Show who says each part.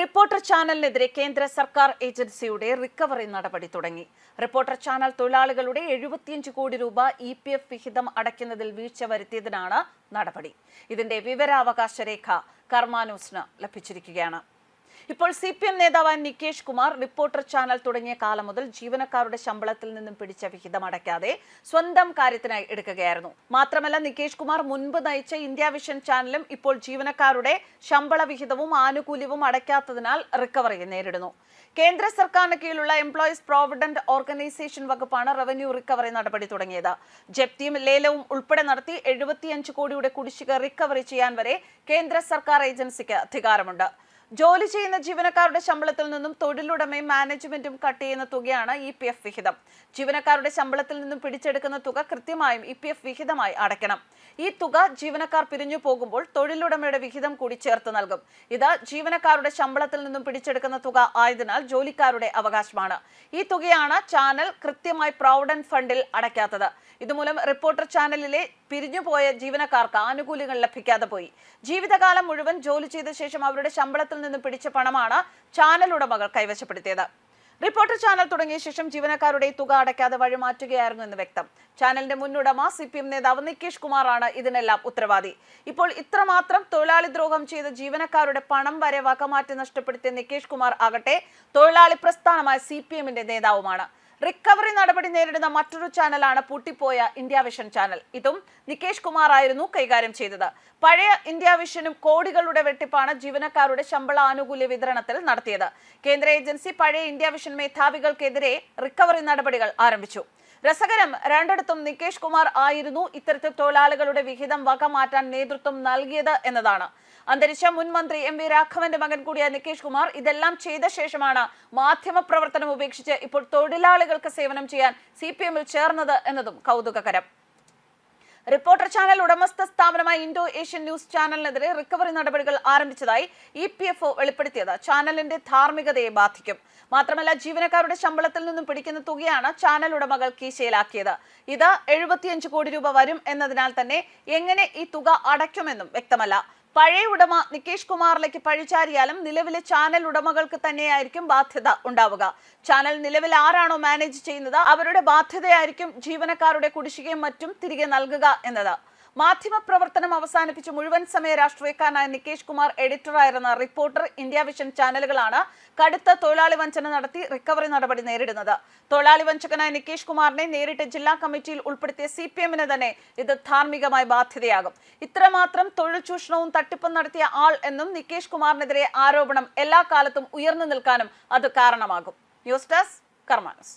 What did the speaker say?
Speaker 1: Reporter ചാനലിനെതിരെ കേന്ദ്ര സർക്കാർ ഏജൻസിയുടെ റിക്കവറി നടപടി തുടങ്ങി. റിപ്പോർട്ടർ ചാനൽ തൊഴിലാളികളുടെ എഴുപത്തിയഞ്ച് കോടി രൂപ ഇ പി എഫ് വിഹിതം അടയ്ക്കുന്നതിൽ വീഴ്ച വരുത്തിയതിനാണ് നടപടി. ഇതിന്റെ വിവരാവകാശ രേഖ കർമാനൂസിന് ലഭിച്ചിരിക്കുകയാണ്. ഇപ്പോൾ സി പി എം നേതാവായ നികേഷ് കുമാർ റിപ്പോർട്ടർ ചാനൽ തുടങ്ങിയ കാലം മുതൽ ജീവനക്കാരുടെ ശമ്പളത്തിൽ നിന്നും പിടിച്ച വിഹിതം അടയ്ക്കാതെ സ്വന്തം കാര്യത്തിനായി എടുക്കുകയായിരുന്നു. മാത്രമല്ല നികേഷ് കുമാർ മുൻപ് നയിച്ച ഇന്ത്യ വിഷൻ ചാനലും ഇപ്പോൾ ജീവനക്കാരുടെ ശമ്പള വിഹിതവും ആനുകൂല്യവും അടയ്ക്കാത്തതിനാൽ റിക്കവറി നേരിടുന്നു. കേന്ദ്ര സർക്കാരിന് കീഴിലുള്ള എംപ്ലോയീസ് പ്രോവിഡന്റ് ഓർഗനൈസേഷൻ വകുപ്പാണ് റവന്യൂ റിക്കവറി നടപടി തുടങ്ങിയത്. ജപ്തിയും ലേലവും ഉൾപ്പെടെ നടത്തി എഴുപത്തിയഞ്ച് കോടിയുടെ കുടിശ്ശിക റിക്കവറി ചെയ്യാൻ വരെ കേന്ദ്ര സർക്കാർ ഏജൻസിക്ക് അധികാരമുണ്ട്. ജോലി ചെയ്യുന്ന ജീവനക്കാരുടെ ശമ്പളത്തിൽ നിന്നും തൊഴിലുടമയും മാനേജ്മെന്റും കട്ട് ചെയ്യുന്ന തുകയാണ് ഇ പി എഫ് വിഹിതം. ജീവനക്കാരുടെ ശമ്പളത്തിൽ നിന്നും പിടിച്ചെടുക്കുന്ന തുക കൃത്യമായും ഇ പി എഫ് വിഹിതമായി അടയ്ക്കണം. ഈ തുക ജീവനക്കാർ പിരിഞ്ഞു പോകുമ്പോൾ തൊഴിലുടമയുടെ വിഹിതം കൂടി ചേർത്ത് നൽകും. ഇത് ജീവനക്കാരുടെ ശമ്പളത്തിൽ നിന്നും പിടിച്ചെടുക്കുന്ന തുക ആയതിനാൽ ജോലിക്കാരുടെ അവകാശമാണ്. ഈ തുകയാണ് ചാനൽ കൃത്യമായി പ്രൗഡൻ ഫണ്ടിൽ അടയ്ക്കാത്തത്. ഇതുമൂലം റിപ്പോർട്ടർ ചാനലിലെ പിരിഞ്ഞുപോയ ജീവനക്കാർക്ക് ആനുകൂല്യങ്ങൾ ലഭിക്കാതെ പോയി. ജീവിതകാലം മുഴുവൻ ജോലി ചെയ്ത ശേഷം അവരുടെ ശമ്പളത്തിൽ നിന്ന് പിടിച്ച പണമാണ് ചാനൽ ഉടമകൾ കൈവശപ്പെടുത്തിയത്. റിപ്പോർട്ടർ ചാനൽ തുടങ്ങിയ ശേഷം ജീവനക്കാരുടെ തുക അടയ്ക്കാതെ വഴിമാറ്റുകയായിരുന്നു എന്ന് വ്യക്തം. ചാനലിന്റെ മുന്നുടമ സി പി എം നേതാവ് നികേഷ് കുമാറാണ് ഇതിനെല്ലാം ഉത്തരവാദി. ഇപ്പോൾ ഇത്രമാത്രം തൊഴിലാളി ദ്രോഹം ചെയ്ത ജീവനക്കാരുടെ പണം വരെ വകമാറ്റി നഷ്ടപ്പെടുത്തിയ നികേഷ് കുമാർ ആകട്ടെ തൊഴിലാളി പ്രസ്ഥാനമായ സി പി എമ്മിന്റെ നേതാവുമാണ്. റിക്കവറി നടപടി നേരിടുന്ന മറ്റൊരു ചാനലാണ് പൂട്ടിപ്പോയ ഇന്ത്യ വിഷൻ ചാനൽ. ഇതും നികേഷ് കുമാർ ആയിരുന്നു കൈകാര്യം ചെയ്തത്. പഴയ ഇന്ത്യ വിഷനും കോടികളുടെ വെട്ടിപ്പാണ് ജീവനക്കാരുടെ ശമ്പള ആനുകൂല്യ വിതരണത്തിൽ നടത്തിയത്. കേന്ദ്ര ഏജൻസി പഴയ ഇന്ത്യ വിഷൻ മേധാവികൾക്കെതിരെ റിക്കവറി നടപടികൾ ആരംഭിച്ചു. രസകരം. രണ്ടിടത്തും നികേഷ് കുമാർ ആയിരുന്നു ഇത്തരത്തിൽ തൊഴിലാളികളുടെ വിഹിതം വക മാറ്റാൻ നേതൃത്വം നൽകിയത് എന്നതാണ്. അന്തരിച്ച മുൻ മന്ത്രി എം വി രാഘവന്റെ മകൻ കൂടിയ നികേഷ് കുമാർ ഇതെല്ലാം ചെയ്ത ശേഷമാണ് മാധ്യമ പ്രവർത്തനം ഉപേക്ഷിച്ച് ഇപ്പോൾ തൊഴിലാളികൾക്ക് സേവനം ചെയ്യാൻ സി പി എമ്മിൽ ചേർന്നത് എന്നതും കൗതുകകരം. റിപ്പോർട്ടർ ചാനൽ ഉടമസ്ഥ സ്ഥാപനമായ ഇൻഡോ ഏഷ്യൻ ന്യൂസ് ചാനലിനെതിരെ റിക്കവറി നടപടികൾ ആരംഭിച്ചതായി ഇ പി എഫ് ഒ വെളിപ്പെടുത്തിയത്. ചാനലിന്റെ ധാർമ്മികതയെ ബാധിക്കും. മാത്രമല്ല ജീവനക്കാരുടെ ശമ്പളത്തിൽ നിന്നും പിടിക്കുന്ന തുകയാണ് ചാനൽ ഉടമകൾ കീശയിലാക്കിയത്. ഇത് എഴുപത്തിയഞ്ച് കോടി രൂപ വരും എന്നതിനാൽ തന്നെ എങ്ങനെ ഈ തുക അടയ്ക്കുമെന്നും വ്യക്തമല്ല. പഴയ ഉടമ നികേഷ് കുമാറിലേക്ക് പഴിച്ചാരിയാലും നിലവിലെ ചാനൽ ഉടമകൾക്ക് തന്നെയായിരിക്കും ബാധ്യത ഉണ്ടാവുക. ചാനൽ നിലവിൽ ആരാണോ മാനേജ് ചെയ്യുന്നത് അവരുടെ ബാധ്യതയായിരിക്കും ജീവനക്കാരുടെ കുടിശ്ശികയും മറ്റും തിരികെ നൽകുക എന്നത്. മാധ്യമ പ്രവർത്തനം അവസാനിപ്പിച്ച് മുഴുവൻ സമയ രാഷ്ട്രീയക്കാരനായ നികേഷ് കുമാർ എഡിറ്ററായിരുന്ന റിപ്പോർട്ടർ ഇന്ത്യ വിഷൻ ചാനലുകളാണ് കടുത്ത തൊഴിലാളി വഞ്ചന നടത്തി റിക്കവറി നടപടി നേരിടുന്നത്. തൊഴിലാളി വഞ്ചകനായ നികേഷ് കുമാറിനെ നേരിട്ട് ജില്ലാ കമ്മിറ്റിയിൽ ഉൾപ്പെടുത്തിയ സി പി എമ്മിന് തന്നെ ഇത് ധാർമ്മികമായ ബാധ്യതയാകും ഇത്രമാത്രം തൊഴിൽ ചൂഷണവും തട്ടിപ്പും നടത്തിയ ആൾ എന്നും നികേഷ് കുമാറിനെതിരെ ആരോപണം എല്ലാ കാലത്തും ഉയർന്നു നിൽക്കാനും അത് കാരണമാകും. News desk കർമാനസ്.